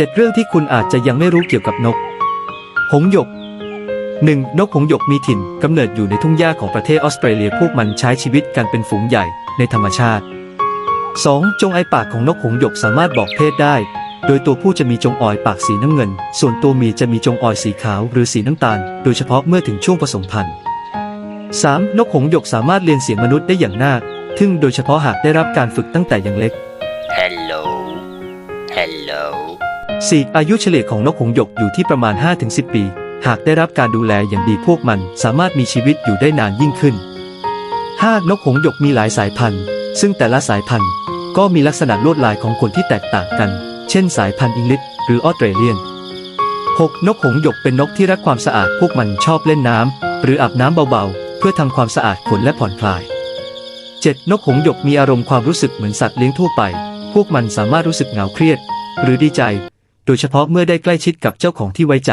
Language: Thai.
7 เรื่องที่คุณอาจจะยังไม่รู้เกี่ยวกับนก หงหยก 1. นกหงหยกมีถิ่นกำเนิดอยู่ในทุ่งหญ้าของประเทศออสเตรเลียพวกมันใช้ชีวิตกันเป็นฝูงใหญ่ในธรรมชาติ 2. จงไอปากของนกหงหยกสามารถบอกเพศได้ โดยตัวผู้จะมีจงออยปากสีน้ำเงิน ส่วนตัวเมียจะมีจงออยสีขาวหรือสีน้ำตาล โดยเฉพาะเมื่อถึงช่วงผสมพันธุ์ 3. นกหงหยกสามารถเรียนเสียงมนุษย์ได้อย่างน่าทึ่งโดยเฉพาะหากได้รับการฝึกตั้งแต่ยังเล็ก Hello. Hello. 4. อายุเฉลี่ยของนกหงหยกอยู่ที่ประมาณ 5-10 ปี หากได้รับการดูแลอย่างดีพวกมันสามารถมีชีวิตอยู่ได้นานยิ่งขึ้น 5. นกหงหยกมีหลายสายพันธุ์ ซึ่งแต่ละสายพันธุ์ ก็มีลักษณะลวดลายของขนที่แตกต่างกัน เช่น สายพันธุ์อังกฤษหรือออสเตรเลียน 6. นกหงหยกเป็นนกที่รักความสะอาดพวกมันชอบเล่นน้ำหรืออาบน้ำเบาๆ เพื่อทำความสะอาดขนและผ่อนคลาย 7. นกหงหยกมีอารมณ์ความรู้สึกเหมือนสัตว์เลี้ยงทั่วไป พวกมันสามารถรู้สึกเหงาเครียด หรือดีใจ ดยเฉพาะเมื่อได้ใกล้ชิดกับเจ้าของที่ไว้ใจ